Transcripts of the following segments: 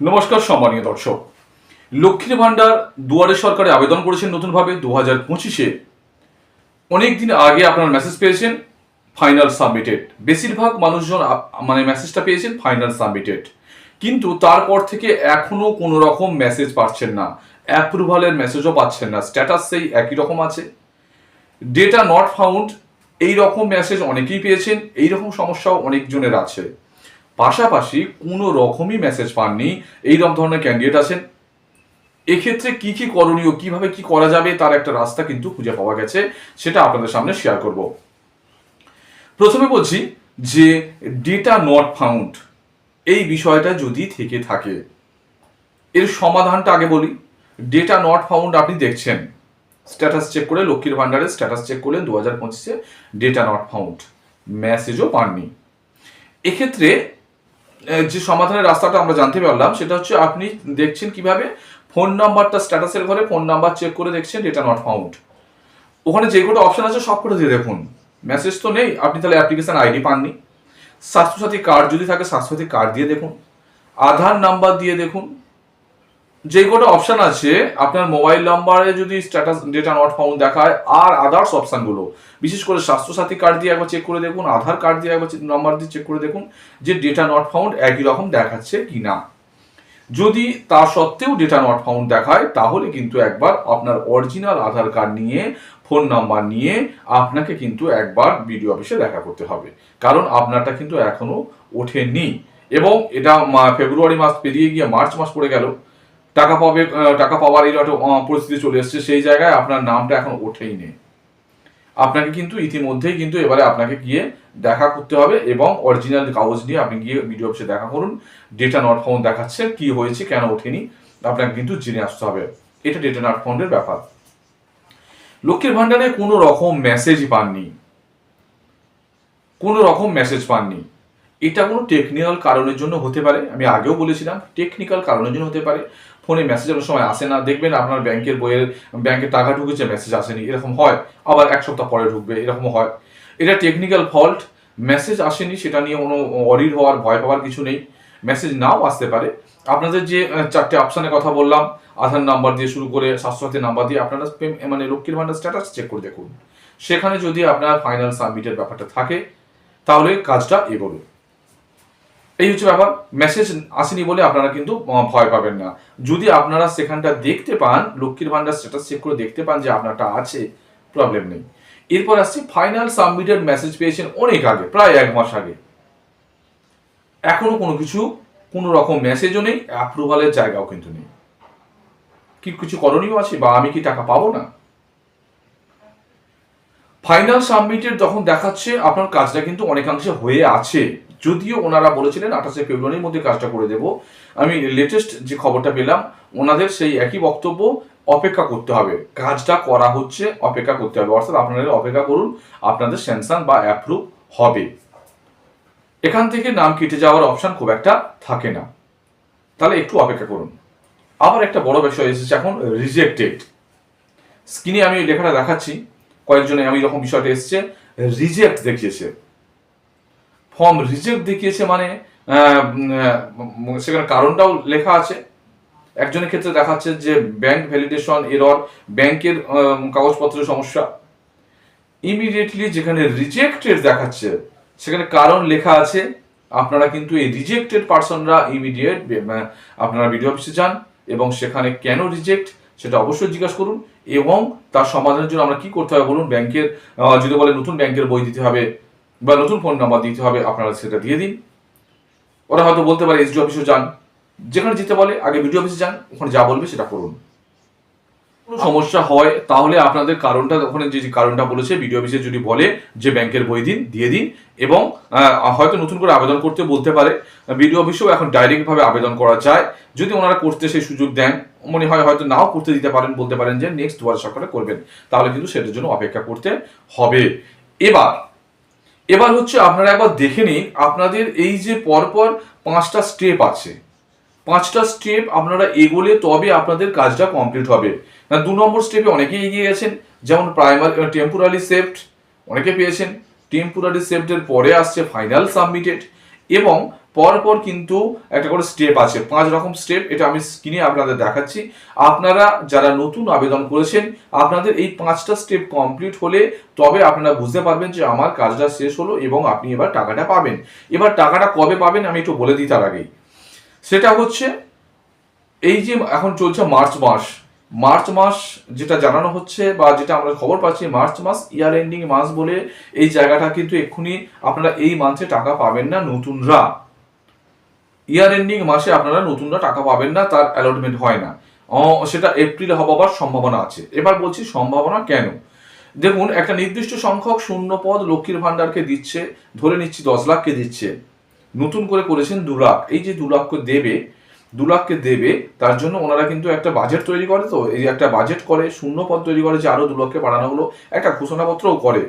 নমস্কার সম্মানীয় দর্শক। লক্ষ্মীর ভাণ্ডার দুয়ারে সরকারে আবেদন করেছেন নতুনভাবে দু হাজার পঁচিশে অনেকদিন আগে আপনার মেসেজ পেয়েছেন ফাইনাল সাবমিটেড বেশিরভাগ মানুষজন মানে মেসেজটা পেয়েছেন ফাইনাল সাবমিটেড কিন্তু তারপর থেকে এখনও কোনো রকম মেসেজ পাচ্ছেন না। অ্যাপ্রুভালের মেসেজও পাচ্ছেন না। স্ট্যাটাস সেই একই রকম আছে। ডেটা নট ফাউন্ড এই রকম মেসেজ অনেকেই পেয়েছেন এই রকম সমস্যাও অনেকজনের আছে। পাশাপাশি কোনো রকমই মেসেজ পাননি। এইরকম ধরনের ক্যান্ডিডেট আছেন। এক্ষেত্রে কি কি করণীয়, কীভাবে কি করা যাবে, তার একটা রাস্তা কিন্তু খুঁজে পাওয়া গেছে। সেটা আপনাদের সামনে শেয়ার করব। প্রথমে বলছি যে ডেটা নট ফাউন্ড এই বিষয়টা যদি থেকে থাকে, এর সমাধানটা আগে বলি। ডেটা নট ফাউন্ড আপনি দেখছেন। স্ট্যাটাস চেক করে লক্ষ্মীর ভান্ডারের স্ট্যাটাস চেক করলেন দু হাজার পঁচিশে ডেটা নট ফাউন্ড মেসেজও পাননি। এক্ষেত্রে যে সমাধানের রাস্তাটা আমরা জানতে পারলাম, সেটা হচ্ছে আপনি দেখছেন কীভাবে? ফোন নাম্বারটা স্ট্যাটাসের ঘরে ফোন নাম্বার চেক করে দেখছেন ডেটা নট ফাউন্ড ওখানে যে কটা অপশন আছে সব কটা দিয়ে দেখুন। মেসেজ তো নেই, আপনি তাহলে অ্যাপ্লিকেশন আইডি পাননি। স্বাস্থ্যসাথী কার্ড যদি থাকে, স্বাস্থ্যসাথী কার্ড দিয়ে দেখুন। আধার নাম্বার দিয়ে দেখুন। যে কটা অপশন আছে, আপনার মোবাইল নাম্বারে যদি স্ট্যাটাস ডেটা নট ফাউন্ড দেখায়, আর আদার্স অপশনগুলো বিশেষ করে স্বাস্থ্যসাথী কার্ড দিয়ে একবার চেক করে দেখুন, আধার কার্ড দিয়ে একবার নাম্বার দিয়ে চেক করে দেখুন যে ডেটা নট ফাউন্ড একই রকম দেখাচ্ছে কি না যদি তা সত্ত্বেও ডেটা নট ফাউন্ড দেখায়, তাহলে কিন্তু একবার আপনার অরিজিনাল আধার কার্ড নিয়ে ফোন নাম্বার নিয়ে আপনাকে কিন্তু একবার বিডিও অফিসে দেখা করতে হবে। কারণ আপনারটা কিন্তু এখনও ওঠেনি। এবং এটা ফেব্রুয়ারি মাস পেরিয়ে গিয়ে মার্চ মাস পড়ে গেল। টাকা পাবে টাকা পাওয়ার এই একটা পরিস্থিতি চলে এসছে, সেই জায়গায় আপনার নামটা এখন ওঠেই নেই। আপনাকে কিন্তু ইতিমধ্যেই কিন্তু এবারে আপনাকে গিয়ে দেখা করতে হবে এবং অরিজিনাল কাগজ নিয়ে আপনি গিয়ে ভিডিও অফিসে দেখা করুন। ডেটা নট ফাউন্ড দেখাচ্ছে, কি হয়েছে, কেন ওঠেনি, আপনাকে কিন্তু জেনে আসতে হবে। এটা ডেটা নট ফাউন্ডের ব্যাপার। লক্ষ্মীর ভান্ডারে কোনো রকম মেসেজ পাননি। কোনো রকম মেসেজ পাননি। এটা কোনো টেকনিক্যাল কারণের জন্য হতে পারে, আমি আগেও বলেছিলাম টেকনিক্যাল কারণের জন্য হতে পারে। ফোনে মেসেজ অনেক সময় আসে না, দেখবেন আপনার ব্যাংকের বইয়ের ব্যাংকে টাকা ঢুকেছে মেসেজ আসেনি, এরকম হয়। আবার এক সপ্তাহ পরে ঢুকবে এরকম হয়। এটা টেকনিক্যাল ফল্ট মেসেজ আসেনি, সেটা নিয়ে কোনো অরির হওয়ার, ভয় পাওয়ার কিছু নেই। মেসেজ নাও আসতে পারে। আপনাদের যে চারটে অপশানের কথা বললাম আধার নাম্বার দিয়ে শুরু করে, স্বাস্থ্যসাথী নাম্বার দিয়ে আপনারা মানে লক্ষ্মীর ভান্ডার স্ট্যাটাস চেক করে দেখুন। সেখানে যদি আপনার ফাইনাল সাবমিটের ব্যাপারটা থাকে, তাহলে কাজটা এগোবে। এই হচ্ছে ব্যাপার। মেসেজ আসেনি বলে আপনারা কিন্তু ভয় পাবেন না। যদি আপনারা সেখানটা দেখতে পান, লক্ষ্মীর ভান্ডার স্ট্যাটাস চেক করে দেখতে পান যে আপনারটা আছে প্রবলেম নেই। এরপর আসছে ফাইনাল সাবমিটেড মেসেজ পেয়েছেন অনেক আগে, প্রায় এক মাস আগে। এখনও কোনো কিছু, কোনো রকম মেসেজও নেই অ্যাপ্রুভালের জায়গাও কিন্তু নেই। কি কিছু করণীয় আছে বা আমি কি টাকা পাবো না? ফাইনাল সাবমিটেড যখন দেখাচ্ছে, আপনার কাজটা কিন্তু অনেকাংশে হয়ে আছে। যদিও ওনারা বলেছিলেন আঠাশে ফেব্রুয়ারির মধ্যে কাজটা করে দেব। আমি লেটেস্ট যে খবরটা পেলাম, ওনাদের সেই একই বক্তব্য অপেক্ষা করতে হবে। কাজটা করা হচ্ছে, অপেক্ষা করতে হবে। অর্থাৎ আপনারা অপেক্ষা করুন, আপনাদের স্যাংশন বা অ্যাপ্রুভ হবে। এখান থেকে নাম কেটে যাওয়ার অপশন খুব একটা থাকে না। তাহলে একটু অপেক্ষা করুন। আবার একটা বড় বিষয় এসেছে এখন রিজেক্টেড স্ক্রিনে আমি লেখাটা দেখাচ্ছি। কয়েকজনে, আমি এরকম বিষয়টা এসছে রিজেক্ট দেখিয়েছে। ফর্ম রিজেক্ট দেখিয়েছে মানে সেখানে কারণটাও লেখা আছে। একজনের ক্ষেত্রে দেখাচ্ছে যে ব্যাংক ভ্যালিডেশন এরর ব্যাংকের কাগজপত্রের সমস্যা। ইমিডিয়েটলি যেখানে রিজেক্টেড দেখাচ্ছে, সেখানে কারণ লেখা আছে, আপনারা কিন্তু এই রিজেক্টেড পার্সনরা ইমিডিয়েট আপনারা ভিডিও অফিসে যান এবং সেখানে কেন রিজেক্ট সেটা অবশ্যই জিজ্ঞাসা করুন এবং তার সমাধানের জন্য আমরা কি করতে হবে বলুন? ব্যাংকের যদি বলে নতুন ব্যাংকের বই দিতে হবে বা নতুন ফোন নাম্বার দিতে হবে, আপনারা সেটা দিয়ে দিন। ওরা হয়তো বলতে পারে এসডি অফিসে যান। যেখানে যেতে বলে, আগে বিডিও অফিসে যান, ওখানে যা বলবে সেটা করুন। কোনো সমস্যা হয়, তাহলে আপনাদের কারণটা, ওখানে যে কারণটা বলেছে বিডিও অফিসে যদি বলে যে ব্যাংকের বই দিন, দিয়ে দিন, এবং হয়তো নতুন করে আবেদন করতে বলতে পারে বিডিও অফিসেও এখন ডাইরেক্টভাবে আবেদন করা যায়। যদি ওনারা করতে সেই সুযোগ দেন, মনে হয় হয়তো নাও করতে দিতে পারেন, বলতে পারেন যে নেক্সট দুয়ার সরকারে করবেন। তাহলে কিন্তু সেটার জন্য অপেক্ষা করতে হবে। এবার এবার হচ্ছে আপনারা একবার দেখে নিন, আপনাদের এই যে পরপর পাঁচটা স্টেপ আছে। পাঁচটা স্টেপ আপনারা এগোলে তবে আপনাদের কাজটা কমপ্লিট হবে। না, দু নম্বর স্টেপে অনেকেই এগিয়ে গেছেন, যেমন প্রাইমার টেম্পোরারি সেফট অনেকে পেয়েছেন। টেম্পোরারি সেফটের পরে আসছে ফাইনাল সাবমিটেড এবং পরপর কিন্তু একটা করে স্টেপ আছে। পাঁচ রকম স্টেপ এটা আমি স্ক্রিনে আপনাদের দেখাচ্ছি। আপনারা যারা নতুন আবেদন করেছেন, আপনাদের এই পাঁচটা স্টেপ কমপ্লিট হলে তবে আপনারা বুঝতে পারবেন যে আমার কাজটা শেষ হলো এবং আপনি এবার টাকাটা পাবেন। এবার টাকাটা কবে পাবেন আমি একটু বলে দিই তার আগেই। সেটা হচ্ছে এই যে এখন চলছে মার্চ মাস। মার্চ মাস যেটা জানানো হচ্ছে বা যেটা আমরা খবর পাচ্ছি, মার্চ মাস ইয়ার এন্ডিং মাস বলে এই জায়গাটা কিন্তু এক্ষুনি আপনারা এই মান্থে টাকা পাবেন না নতুনরা। ইয়ার এন্ডিং মাসে আপনারা নতুনরা টাকা পাবেন না, তার অ্যালটমেন্ট হয় না। সেটা এপ্রিলে হবার সম্ভাবনা আছে। এবার বলছি সম্ভাবনা কেন? দেখুন, একটা নির্দিষ্ট সংখ্যক শূন্য পদ লক্ষ্মীর ভান্ডারকে দিচ্ছে, ধরে নিচ্ছি দশ লাখকে দিচ্ছে। নতুন করে করেছেন দু লাখ। এই যে দু লাখকে দেবে দু লাখকে দেবে, তার জন্য ওনারা কিন্তু একটা বাজেট তৈরি করে তো। এই একটা বাজেট করে, শূন্য পদ তৈরি করে যে আরও দু লক্ষে বাড়ানো হলো, একটা ঘোষণাপত্রও করে।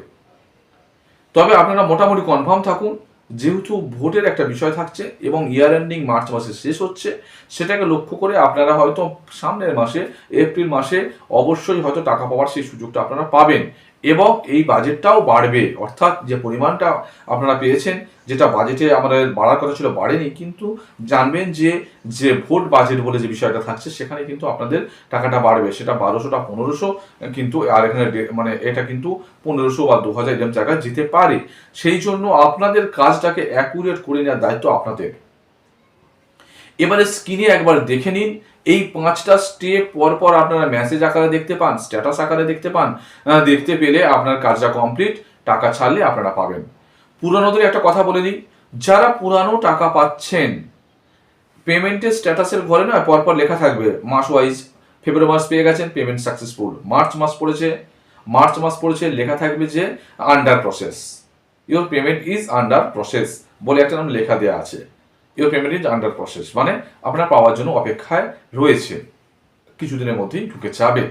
তবে আপনারা মোটামুটি কনফার্ম থাকুন, যেহেতু ভোটের একটা বিষয় থাকছে এবং ইয়ার এন্ডিং মার্চ মাসে শেষ হচ্ছে, সেটাকে লক্ষ্য করে আপনারা হয়তো সামনের মাসে এপ্রিল মাসে অবশ্যই হয়তো টাকা পাওয়ার সেই সুযোগটা আপনারা পাবেন। এবং এই বাজেটটাও বাড়বে। অর্থাৎ যে পরিমাণটা আপনারা পেয়েছেন, যেটা বাজেটে আমাদের বাড়ার কথা ছিল বাড়েনি, কিন্তু জানবেন যে যে ভোট বাজেট বলে যে বিষয়টা থাকছে, সেখানে কিন্তু আপনাদের টাকাটা বাড়বে। সেটা বারোশোটা, পনেরোশো, কিন্তু আর এখানে মানে এটা কিন্তু পনেরোশো বা দু হাজার এরকম জায়গায় যেতে পারে। সেই জন্য আপনাদের কাজটাকে অ্যাকুরেট করে নেওয়ার দায়িত্ব আপনাদের। এবারে স্ক্রিনে একবার দেখে নিন এই পাঁচটা স্টেপ পর পর আপনারা মেসেজ আকারে দেখতে পান স্ট্যাটাস আকারে দেখতে পান দেখতে পেলে আপনার কাজটা কমপ্লিট টাকা ছাড়লে আপনারা পাবেন। পুরানোদের একটা কথা বলে দিই, যারা পুরানো টাকা পাচ্ছেন পেমেন্টের স্ট্যাটাসের ঘরে না পরপর লেখা থাকবে, মাস ওয়াইজ ফেব্রুয়ারি মাস পেয়ে গেছেন পেমেন্ট সাকসেসফুল মার্চ মাস পড়েছে মার্চ মাস পড়েছে, লেখা থাকবে যে under process your payment is under process বলে একটা নাম লেখা দেওয়া আছে। Your payment is under process মানে আপনার পাওয়ার জন্য অপেক্ষায় রয়েছে। কিছুদিনের মধ্যেই ঢুকে যাবে।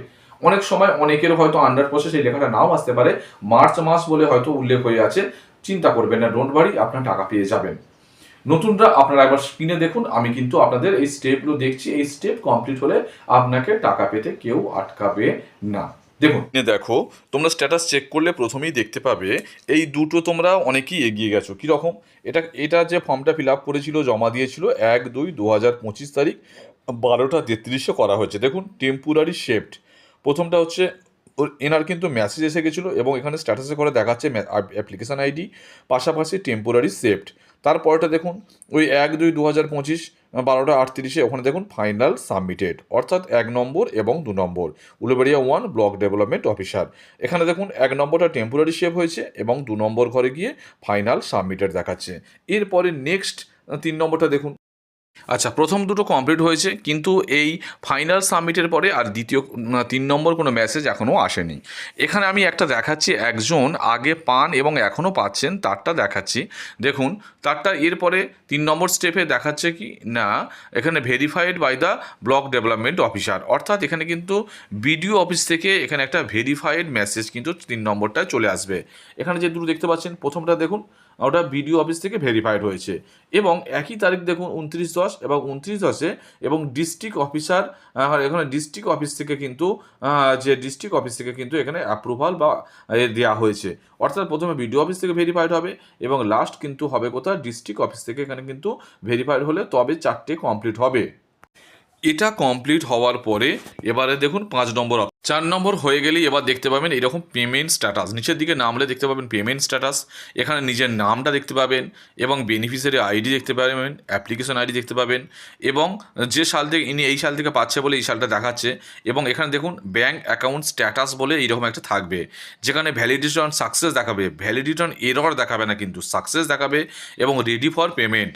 অনেক সময় অনেকের হয়তো আন্ডার প্রসেস এই লেখাটা নাও আসতে পারে। মার্চ মাস বলে হয়তো উল্লেখ হয়ে আছে। চিন্তা করবেন না ডোন্ট বাড়ি আপনার টাকা পেয়ে যাবেন। নতুনরা আপনারা একবার স্ক্রিনে দেখুন, আমি কিন্তু আপনাদের এই স্টেপগুলো দেখছি। এই স্টেপ কমপ্লিট হলে আপনাকে টাকা পেতে কেউ আটকাবে না। দেখুন দেখো, তোমরা স্ট্যাটাস চেক করলে প্রথমেই দেখতে পাবে এই দুটো তোমরা অনেকেই এগিয়ে গেছো। কীরকম এটা এটা যে ফর্মটা ফিল আপ করেছিল, জমা দিয়েছিল, এক, দুই দু হাজার পঁচিশ তারিখ, বারোটা তেত্রিশে করা হয়েছে। দেখুন টেম্পোরারি শেফট প্রথমটা হচ্ছে, ওর এনার কিন্তু মেসেজ এসে গেছিল এবং এখানে স্ট্যাটাসে করে দেখাচ্ছে অ্যাপ্লিকেশান আইডি পাশাপাশি টেম্পোরারি সেফট তারপরটা দেখুন, ওই এক, দুই দু হাজার পঁচিশ বারোটা আটত্রিশে ওখানে দেখুন ফাইনাল সাবমিটেড অর্থাৎ এক নম্বর এবং দু নম্বর। Uluberia one block development officer এখানে দেখুন এক নম্বরটা টেম্পোরারি সেভ হয়েছে এবং দু নম্বর ঘরে গিয়ে ফাইনাল সাবমিটেড দেখাচ্ছে। এরপরে নেক্সট তিন নম্বরটা দেখুন। আচ্ছা প্রথম দুটো কমপ্লিট হয়েছে, কিন্তু এই ফাইনাল সাবমিটের পরে আর দ্বিতীয় তিন নম্বর কোনো মেসেজ এখনও আসেনি। এখানে আমি একটা দেখাচ্ছি, একজন আগে পান এবং এখনও পাচ্ছেন, তারটা দেখাচ্ছি। দেখুন, তারটা এরপরে তিন নম্বর স্টেপে দেখাচ্ছে কি? না, এখানে verified by the block development officer অর্থাৎ এখানে কিন্তু বিডিও অফিস থেকে এখানে একটা ভেরিফাইড মেসেজ কিন্তু তিন নম্বরটায় চলে আসবে। এখানে যে দুটো দেখতে পাচ্ছেন, প্রথমটা দেখুন ওটা বিডিও অফিস থেকে ভেরিফাইড হয়েছে। এবং একই তারিখ দেখুন, উনত্রিশ দশ এবং উনত্রিশ দশে এবং ডিস্ট্রিক্ট অফিসার এখানে ডিস্ট্রিক্ট অফিস থেকে কিন্তু যে ডিস্ট্রিক্ট অফিস থেকে কিন্তু এখানে অ্যাপ্রুভাল বা দেওয়া হয়েছে। অর্থাৎ প্রথমে বিডিও অফিস থেকে ভেরিফাইড হবে এবং লাস্ট কিন্তু হবে কোথায়? ডিস্ট্রিক্ট অফিস থেকে এখানে কিন্তু ভেরিফাইড হলে তবে চারটে কমপ্লিট হবে। এটা কমপ্লিট হওয়ার পরে এবারে দেখুন পাঁচ নম্বর চার নম্বর হয়ে গেলেই এবার দেখতে পাবেন এরকম পেমেন্ট স্ট্যাটাস নিচের দিকে নামলে দেখতে পাবেন পেমেন্ট স্ট্যাটাস এখানে নিজের নামটা দেখতে পাবেন এবং বেনিফিশিয়ারি আইডি দেখতে পাবেন অ্যাপ্লিকেশন আইডি দেখতে পাবেন এবং যে সাল থেকে ইনি এই সাল থেকে পাচ্ছে বলে এই সালটা দেখাচ্ছে এবং এখানে দেখুন ব্যাঙ্ক অ্যাকাউন্ট স্ট্যাটাস বলে এইরকম একটা থাকবে, যেখানে ভ্যালিডিটি অন সাকসেস দেখাবে। ভ্যালিডিটি অন এরর দেখাবে না কিন্তু সাকসেস দেখাবে এবং রেডি ফর পেমেন্ট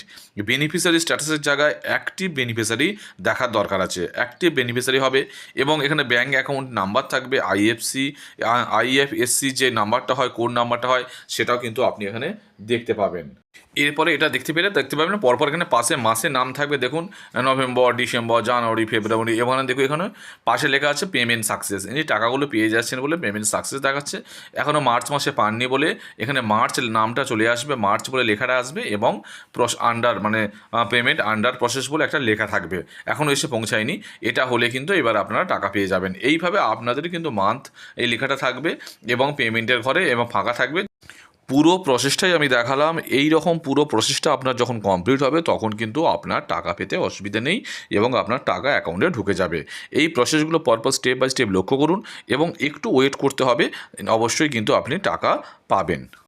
বেনিফিশিয়ারি স্ট্যাটাসের জায়গায় অ্যাক্টিভ বেনিফিশিয়ারি দেখার দরকার আছে। অ্যাক্টিভ বেনিফিশিয়ারি হবে এবং এখানে ব্যাঙ্ক অ্যাকাউন্ট নাম্বার থাকবে আইএফসি আইএফএসসি যে নাম্বারটা হয় কোন নাম্বারটা হয় সেটাও কিন্তু আপনি এখানে দেখতে পাবেন। এরপরে এটা দেখতে পেলে দেখতে পাবেন, পরপর এখানে পাশে মাসে নাম থাকবে, দেখুন, নভেম্বর, ডিসেম্বর, জানুয়ারি, ফেব্রুয়ারি, এখানে দেখুন, এখানে পাশে লেখা আছে পেমেন্ট সাকসেস ইনি টাকাগুলো পেয়ে যাচ্ছেন বলে পেমেন্ট সাকসেস দেখাচ্ছে এখনও মার্চ মাসে পাননি বলে এখানে মার্চ নামটা চলে আসবে, মার্চ বলে লেখাটা আসবে এবং প্রস আন্ডার মানে পেমেন্ট আন্ডার প্রসেস বলে একটা লেখা থাকবে। এখনও এসে পৌঁছায়নি, এটা হলে কিন্তু এবার আপনারা টাকা পেয়ে যাবেন। এইভাবে আপনাদের কিন্তু মান্থ এই লেখাটা থাকবে এবং পেমেন্টের ঘরে এবং ফাঁকা থাকবে। পুরো প্রসেসটাই আমি দেখালাম। এই রকম পুরো প্রসেসটা আপনার যখন কমপ্লিট হবে, তখন কিন্তু আপনার টাকা পেতে অসুবিধা নেই এবং আপনার টাকা অ্যাকাউন্টে ঢুকে যাবে। এই প্রসেসগুলো পরপর স্টেপ বাই স্টেপ লক্ষ্য করুন এবং একটু ওয়েট করতে হবে। অবশ্যই কিন্তু আপনি টাকা পাবেন।